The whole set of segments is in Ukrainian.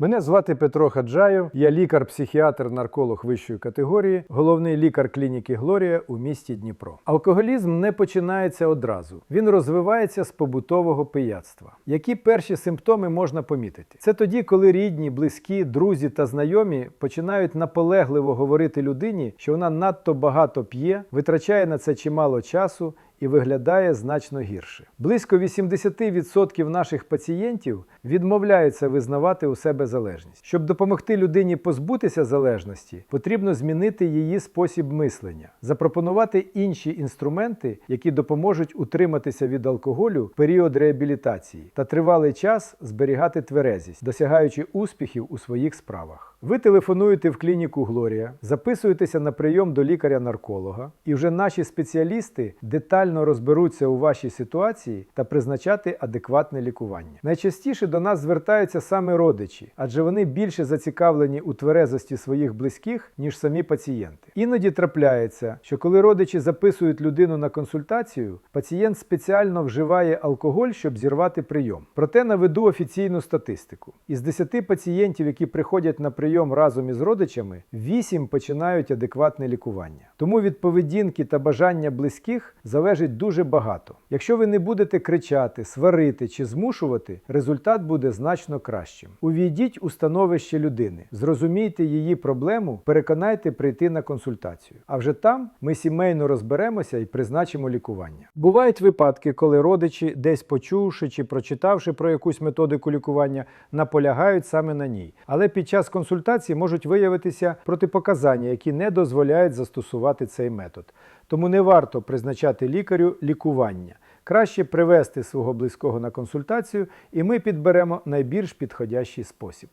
Мене звати Петро Хаджаєв, я лікар-психіатр, нарколог вищої категорії, головний лікар клініки Глорія у місті Дніпро. Алкоголізм не починається одразу. Він розвивається з побутового пияцтва. Які перші симптоми можна помітити? Це тоді, коли рідні, близькі, друзі та знайомі починають наполегливо говорити людині, що вона надто багато п'є, витрачає на це чимало часу і виглядає значно гірше. Близько 80% наших пацієнтів відмовляються визнавати у себе залежність. Щоб допомогти людині позбутися залежності, потрібно змінити її спосіб мислення, запропонувати інші інструменти, які допоможуть утриматися від алкоголю в період реабілітації та тривалий час зберігати тверезість, досягаючи успіхів у своїх справах. Ви телефонуєте в клініку Глорія, записуєтеся на прийом до лікаря-нарколога, і вже наші спеціалісти детально розберуться у вашій ситуації та призначати адекватне лікування. Найчастіше до нас звертаються саме родичі, адже вони більше зацікавлені у тверезості своїх близьких, ніж самі пацієнти. Іноді трапляється, що коли родичі записують людину на консультацію, пацієнт спеціально вживає алкоголь, щоб зірвати прийом. Проте наведу офіційну статистику. Із 10 пацієнтів, які приходять на прийом разом із родичами, 8 починають адекватне лікування. Тому від поведінки та бажання близьких залежить дуже багато. Якщо ви не будете кричати, сварити чи змушувати, результат буде значно кращим. Увійдіть у становище людини, зрозумійте її проблему, переконайте прийти на консультацію. А вже там ми сімейно розберемося і призначимо лікування. Бувають випадки, коли родичі, десь почувши чи прочитавши про якусь методику лікування, наполягають саме на ній. Але під час консультації можуть виявитися протипоказання, які не дозволяють застосувати цей метод. Тому не варто призначати лікарю лікування. Краще привести свого близького на консультацію, і ми підберемо найбільш підходящий спосіб.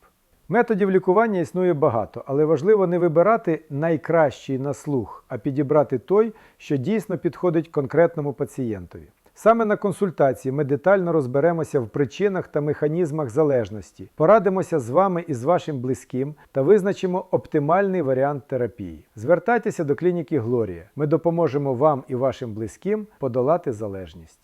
Методів лікування існує багато, але важливо не вибирати найкращий на слух, а підібрати той, що дійсно підходить конкретному пацієнтові. Саме на консультації ми детально розберемося в причинах та механізмах залежності, порадимося з вами і з вашим близьким та визначимо оптимальний варіант терапії. Звертайтеся до клініки Глорія. Ми допоможемо вам і вашим близьким подолати залежність.